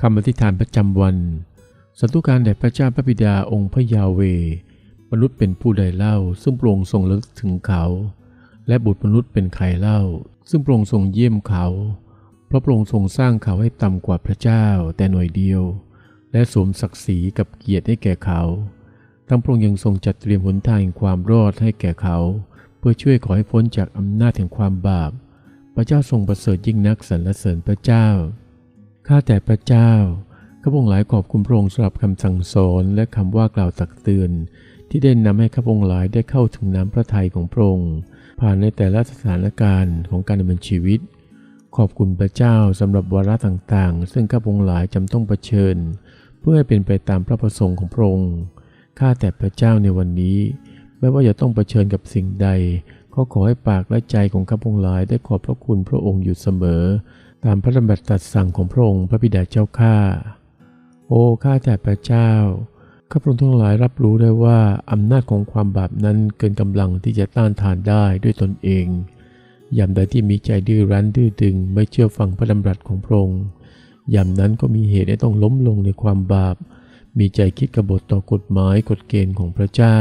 คำอธิษฐานประจำวัน สันตุการแด่พระเจ้าพระบิดาองค์พระยาเว มนุษย์เป็นผู้ใดเล่า ซึ่งพระองทรงลึกถึงเขา และบุตรมนุษย์เป็นใครเล่า ซึ่งพระองทรงเยี่ยมเขา เพราะพระองทรงสร้างเขาให้ต่ำกว่าพระเจ้าแต่หน่วยเดียว และสวมศักดิ์ศรีกับเกียรติให้แก่เขา ทั้งพระองค์ยังทรงจัดเตรียมหนทางแห่งความรอดให้แก่เขา เพื่อช่วยขอให้พ้นจากอำนาจแห่งความบาป พระเจ้าทรงประเสริฐยิ่งนักสรรเสริญพระเจ้า ข้าแต่พระเจ้าข้าพงหลายขอบคุณพระองค์สำหรับคำสั่งสอนและคำว่ากล่าวตักเตือน ที่ได้นำให้ข้าพงหลายได้เข้าถึงน้ำพระทัยของพระองค์ผ่านในแต่ละสถานการณ์ของการดำเนินชีวิต ขอบคุณพระเจ้าสำหรับวาระต่างๆ ซึ่งข้าพงหลายจำต้องเผชิญ เพื่อให้เป็นไปตามพระประสงค์ของพระองค์ข้าแต่พระเจ้าในวันนี้ไม่ว่าจะต้องเผชิญกับสิ่งใดก็ขอให้ปากและใจของข้าพงหลายได้ขอบพระคุณพระองค์อยู่เสมอ ตามพระดำรัสตรัสสั่งของพระองค์พระบิดาเจ้าข้า โอ้ข้าแต่พระเจ้า ข้าพระองค์ทั้งหลายรับรู้ได้ว่าอำนาจของความบาปนั้นเกินกำลังที่จะต้านทานได้ด้วยตนเอง ยามใดที่มีใจดื้อรั้นดื้อดึงไม่เชื่อฟังพระดำรัสของพระองค์ ยามนั้นก็มีเหตุให้ต้องล้มลงในความบาป มีใจคิดกบฏต่อกฎหมายกฎเกณฑ์ของพระเจ้า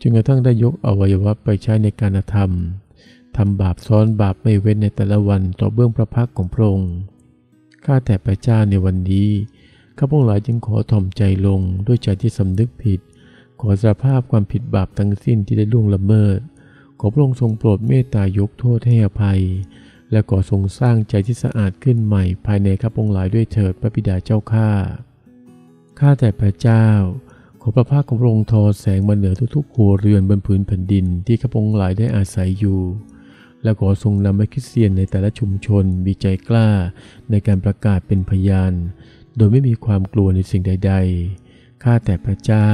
จึงกระทั่งได้ยกอวัยวะไปใช้ในการธรรม ทำบาปซ้อนบาปไม่เว้นในแต่ละวันต่อเบื้องพระพักของพระองค์ข้าแต่พระเจ้าในวันนี้ข้าพงหลายจึงขอถ่อมใจลงด้วยใจที่สำนึกผิด ขอสารภาพความผิดบาปทั้งสิ้นที่ได้ล่วงละเมิด ขอพระองค์ทรงโปรดเมตตายกโทษให้อภัย และขอทรงสร้างใจที่สะอาดขึ้นใหม่ภายในข้าพงหลายด้วยเถิดพระบิดาเจ้าข้าข้าแต่พระเจ้า ขอพระภาคของพระองค์ทอแสงมาเหนือทุกๆครัวเรือนบนผืนแผ่นดินที่ข้าพงหลายได้อาศัยอยู่ และขอทรงนำให้คริสเตียนในแต่ละชุมชนมีใจกล้าในการประกาศเป็นพยาน โดยไม่มีความกลัวในสิ่งใด ๆ ข้าแต่พระเจ้า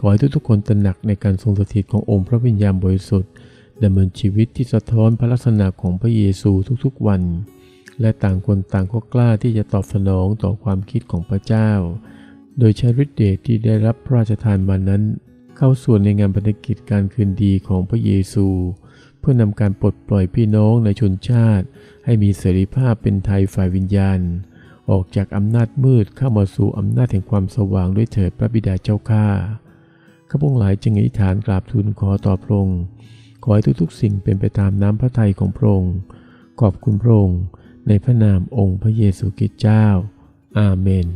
ขอให้ทุกๆคนตระหนักในการทรงสถิตขององค์พระวิญญาณบริสุทธิ์ดำเนินชีวิตที่สะท้อนพระลักษณะของพระเยซูทุกๆวัน และต่างคนต่างก็กล้าที่จะตอบสนองต่อความคิดของพระเจ้า โดยใช้ฤทธิ์เดชที่ได้รับพระราชทานมานั้น เข้าส่วนในงานพันธกิจการคืนดีของพระเยซู พื่อนำการปลดปล่อยพี่น้องในชนชาติ ให้มีเสรีภาพเป็นไทยฝ่ายวิญญาณ ออกจากอำนาจมืดเข้ามาสู่อำนาจแห่งความสว่างด้วยเถิดพระบิดาเจ้าข้าข้าพงหลายจึงอธิษฐานกราบทูลขอต่อพระองค์ขอให้ทุกๆสิ่งเป็นไปตามน้ำพระทัยของพระองค์ขอบคุณพระองค์ในพระนามองค์พระเยซูคริสต์เจ้า อาเมน